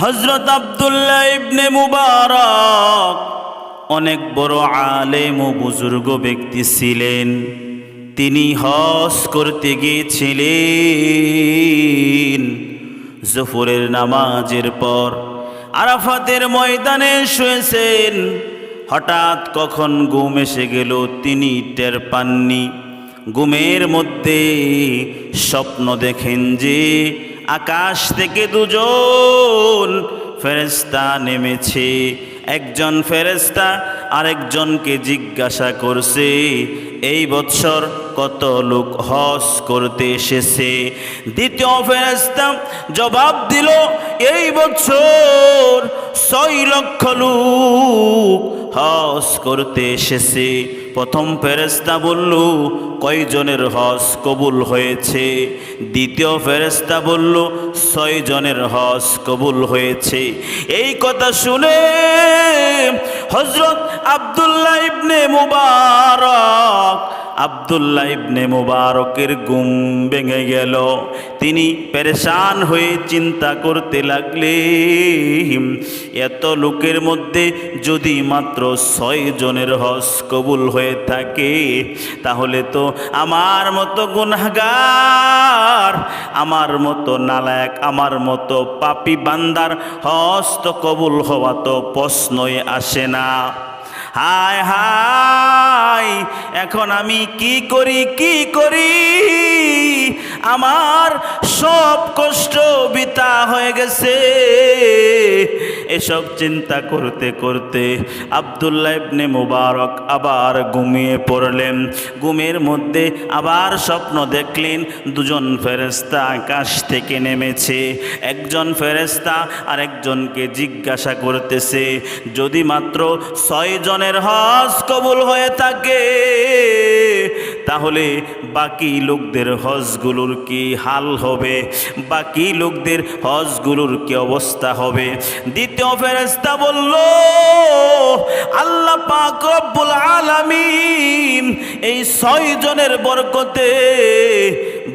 হজরত আবদুল্লাহ ইবনে মুবারক অনেক বড় আলেম ও বুজুর্গ ব্যক্তি ছিলেন। তিনি হজ করতে গিয়েছিলেন জফরের নামাজের পর। আরাফাতের ময়দানে শুয়েছেন। হঠাৎ কখন ঘুম এসে গেল তিনি টের পাননি। ঘুমের মধ্যে স্বপ্ন দেখেন যে আকাশ থেকে দুজন ফেরেস্তা নেমেছে। একজন ফেরেস্তা আরেকজনকে জিজ্ঞাসা করছে, এই বৎসর কত লোক হজ করতে এসেছে? দ্বিতীয় ফেরেস্তা জবাব দিল, এই বছর ছয় লক্ষ লোক হজ করতে এসেছে। প্রথম ফেরেস্তা বলল, কয়জনের হস কবুল হয়েছে? দ্বিতীয় ফেরেস্তা বলল ছয় জনের কবুল হয়েছে। এই কথা শুনে হজরত আবদুল্লাহ ইবনে মুবারক আবদুল্লাহ ইবনে মুবারকের ঘুম ভেঙে গেল। তিনি পেরেশান হয়ে চিন্তা করতে লাগলেন, এত লোকের মধ্যে যদি মাত্র ছয় জনের হজ কবুল হয়ে থাকে, তাহলে তো আমার মতো গুনাহগার, আমার মতো নালায়ক, আমার মতো পাপি বান্দার হজ তো কবুল হওয়া তো প্রশ্নই আসে না। হায় হায় এখন আমি কি করি কি করি? আমার সব কষ্ট বিতা হয়ে গেছে। এসব চিন্তা করতে করতে আবদুল্লাহ ইবনে মুবারক আবার ঘুমিয়ে পড়লেন। ঘুমের মধ্যে আবার স্বপ্ন দেখলেন, দুজন ফেরেস্তা আকাশ থেকে নেমেছে। একজন ফেরেস্তা আরেকজনকে জিজ্ঞাসা করতেছে, যদি মাত্র ছয় জনের হজ কবুল হয়ে থাকে তাহলে বাকি লোকদের হজগুলোর কি হাল হবে? বাকি লোকদের হজগুলোর কি অবস্থা হবে? দ্বিতীয় ফেরেস্তা বলল, আল্লাহ পাক রব্বুল আলামিন এই ছয় জনের বরকতে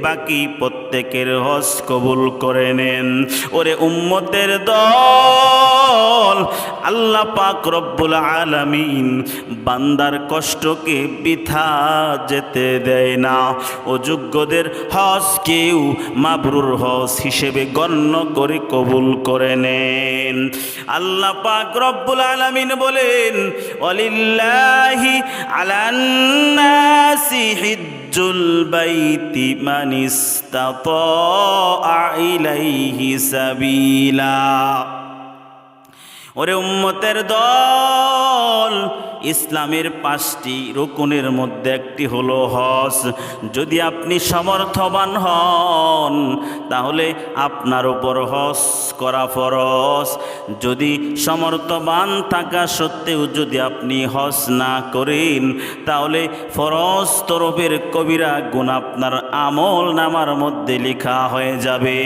বাকি প্রত্যেকের হজ কবুল করে নেন। ওরে উম্মতের দল! আল্লাহ পাক রব্বুল আলামিন বান্দার কষ্টকে বৃথা যেতে দেয় না। অযোগ্যদের হজ কেউ মাবরুর হজ হিসেবে গণ্য করে কবুল করে নেন। আল্লাহ পাক রব্বুল আলামিন বলেন অলিল্লাহি আলান্নাসি হিজ্জুল বাইতি মান ইস্তাতা ইলাইহি সাবিলা। ওরে উম্মতের দল, ইসলামের পাঁচটি রকুনের মধ্যে একটি হলো হজ। যদি আপনি সমর্থবান হন, তাহলে আপনার উপর হজ করা ফরজ। যদি সমর্থবান থাকা সত্ত্বেও যদি আপনি হজ না করেন, তাহলে ফরজ তরফের কবিরা গুণ আপনার আমল নামার মধ্যে লেখা হয়ে যাবে।